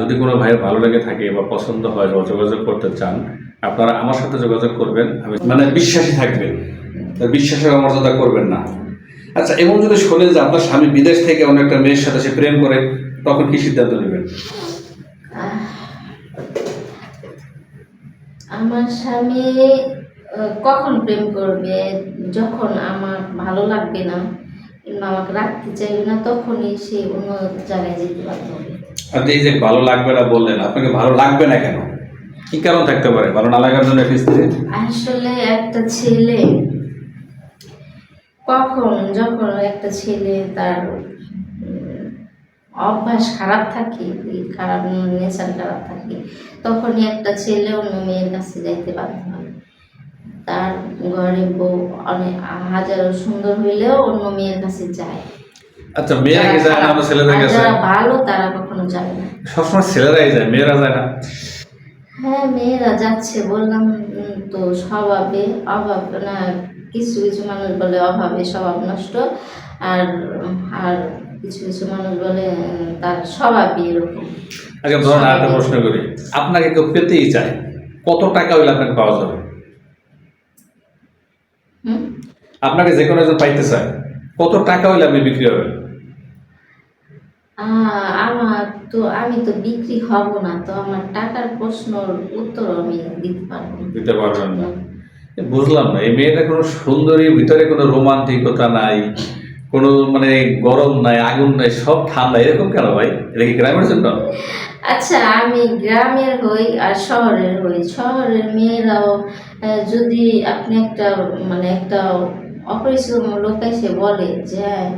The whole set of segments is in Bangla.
যদি কোনো ভাইয়ের ভালো লেগে থাকে বা পছন্দ হয় বা যোগাযোগ করতে চান আপনারা আমার সাথে যোগাযোগ করবেন। আমি মানে বিশ্বাসী থাকবেন। বিশ্বাসের অমর্যাদা করবেন না। আচ্ছা এবং যদি শোনেন যে আপনার স্বামী বিদেশ থেকে অন্য একটা মেয়ের সাথে সে প্রেম করে তখন কি সিদ্ধান্ত নেবেন? আহ, আমার স্বামী কখন প্রেম করবে? যখন আমার ভালো লাগবে না কিংবা আমাকে রাখতে চাইবে না তখনই সে অন্য জায়গায় যেতে বাধ্য হবে। আর এই যে ভালো লাগবে না বললেন, আপনাকে ভালো লাগবে না কেন? কি কারণ থাকতে পারে? ভালো না লাগার জন্য একটা স্ত্রী? আসলে একটা ছেলে কখন যখন একটা ছেলে তার অভ্যাস খারাপ থাকে খারাপ নেচার খারাপ থাকে, তখনই একটা ছেলে অন্য মেয়ের কাছে যাইতে বাধ্য হয়। তার ঘরে বউ অনেক হাজারো সুন্দর হইলেও অন্য মেয়ের কাছে যায়। আচ্ছা মেয়েরা যায় না? ছেলেদের কাছে? যারা ভালো তারা কখনো যায় না। সবসময় ছেলেরাই যায় মেয়েরা যায় না? হ্যাঁ মেয়েরা যাচ্ছে বললাম তো স্বভাবে অভাব না কিছু কিছু মানুষ বলে অভাবে স্বভাব নষ্ট আর আর কিছু কিছু মানুষ বলে তার স্বভাবই এরকম। আচ্ছা ধরুন আর একটা প্রশ্ন করি। আপনাকে কেউ পেতেই চায় কত টাকা হইলে আপনাকে পাওয়া যাবে? আপনাকে যে কোনো একজন পাইতে চায় কত টাকা হইলে আপনি বিক্রি হবেন আমার তো আমি তো বিক্রি হব না তো আমার টাকার প্রশ্নর উত্তর আমি দিতে পারব না। দিতে পারবেন না। বুঝলাম না এই মেয়েটা কোনো সুন্দরী ভিতরে কোনো রোমান্টিকতা নাই কোনো মানে গরম নাই আগুন নাই সব ঠান্ডা এরকম কেন ভাই? এটা কি গ্রামের জন্য? আচ্ছা আমি গ্রামের হই আর শহরের হই। শহরের মেয়েরাও আহ, যদি আপনি একটা মানে একটা অপরিচিত লোক এসে বলে যে হ্যাঁ,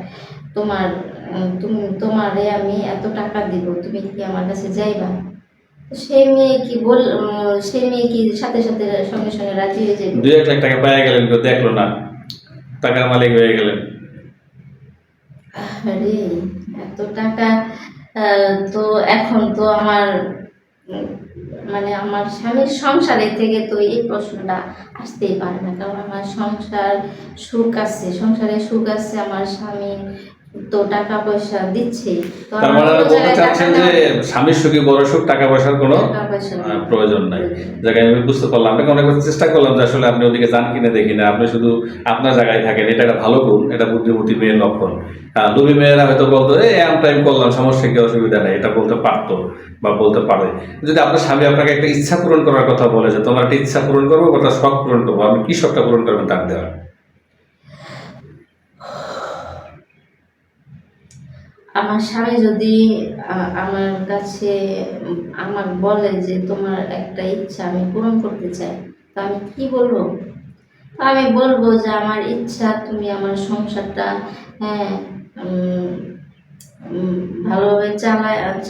তোমার তুমি তোমারে আমি এত টাকা দিব তুমি কি আমার কাছে যাইবা? সেই মেয়ে কি বল সেই মেয়ে কি সাথে সাথে সঙ্গে সঙ্গে রাজি হয়ে যাবে দুই এক লাখ টাকা পাইয়া গেলেন দেখল না। টাকার মালিক হয়ে গেলেন। আরে এত টাকা তো এখন তো আমার মানে আমার স্বামীর সংসারে থেকে তো এই প্রশ্নটা আসতেই পারে না। কারণ আমার সংসার সুখ আছে সংসারে সুখ আছে আমার স্বামী তো টাকা পয়সা দিচ্ছে তার মানে বলতে চাচ্ছেন যে স্বামীর সুখী বড় সুখ টাকা পয়সার কোনো প্রয়োজন নাই। জায়গায় আমি বুঝতে পারলাম। আপনাকে অনেকবার চেষ্টা করলাম যে আসলে আপনি ওদিকে যান কিনে দেখি না। আপনি শুধু আপনার জায়গায় থাকেন। এটা একটা ভালো গুণ এটা বুদ্ধিমতী মেয়ের লক্ষণ। দুবি মেয়েরা হয়তো বলতো এম টাইম করলাম সমস্যা কি? অসুবিধা নেই। এটা বলতে পারতো বা বলতে পারে। যদি আপনার স্বামী আপনাকে একটা ইচ্ছা পূরণ করার কথা বলে যে তোমার একটা ইচ্ছা পূরণ করব বা একটা শখ পূরণ করব আপনি কি শখটা পূরণ করবেন তার দেওয়া আমার স্বামী যদি আমার কাছে, আমার বলে যে তোমার একটা ইচ্ছা আমি পূরণ করতে চাই, তা আমি কি বলব? আমি বলব যে আমার ইচ্ছা, তুমি আমার সংসারটা হ্যাঁ ভালোভাবে চালায়